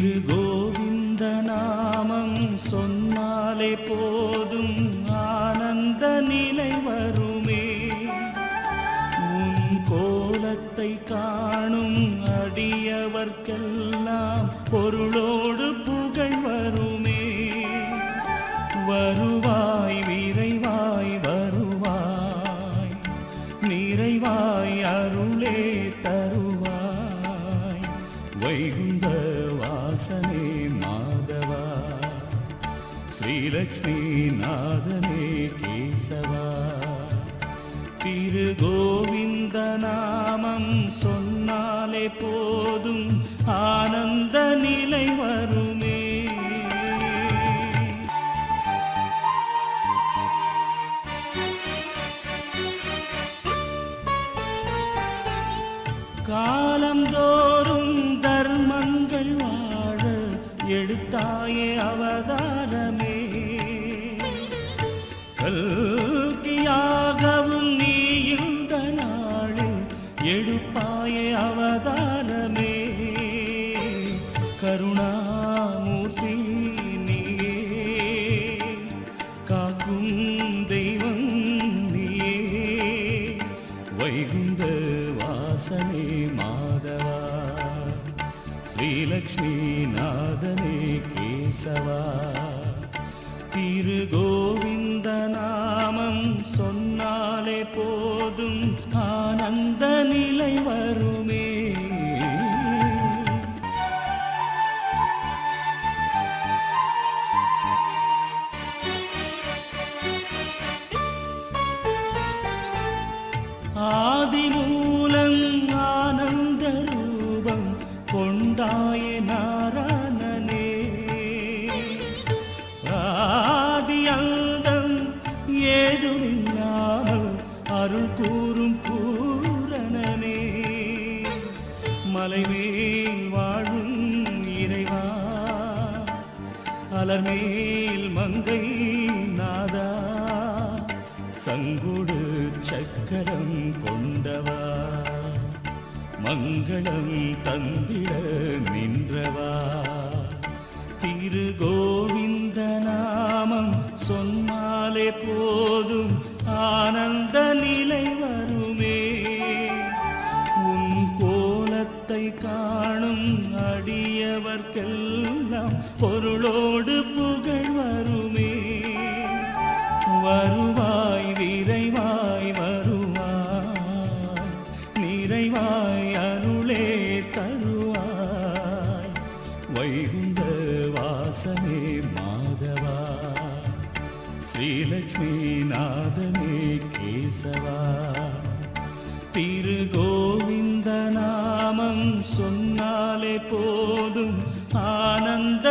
திரு கோவிந்த நாமம் சொன்னாலே போதும் ஆனந்த நிலை வருமே. உன் கோலத்தை காணும் அடியவர்க்கெல்லாம் பொருளோடு புகழ் வருமே. வருவாய் விரைவாய் வருவாய். நிறைவாய் அருளே தருவாய். வைகும் வாசனே மாதவா ஸ்ரீலக்ஷ்மி நாதனே கேசவா. திரு கோவிந்த நாமம் சொன்னாலே போதும் ஆனந்த நிலை வருமே. காலந்தோறும் தர்மங்கள் வா எடுத்தாயே அவதாரமே கல்கியாகவும் நீ இந்த நாளில் எடுப்பாயே அவதாரமே கருணாமூர்த்தி நீயே காக்கும் தெய்வம் நீயே. வைகுந்த வாசனே மா ஸ்ரீலக்ஷ்மிநாதனே கேசவா. திரு கோவிந்த நாமம் சொன்னாலே போதும் ஆனந்த நிலை வருமே. ஆதிமூ அருள் கூறும் பூரணனே மலைமேல் வாழும் இறைவா. அலர்மேல் மங்கை நாதா. சங்குடு சக்கரம் கொண்டவா. மங்களம் தந்திட நின்றவா. திரு கோவிந்த நாமம் சொன்னாலே போ. பொருளோடு புகழ் வருமே. வருவாய் விரைவாய் வருவாய். நிறைவாய் அருளே தருவாய். வைகுந்த வாசனே மாதவா. ஸ்ரீலக்ஷ்மி நாதனே கேசவா. திரு கோவிந்த நாமம் சொன்னாலே போதும் ஆனந்த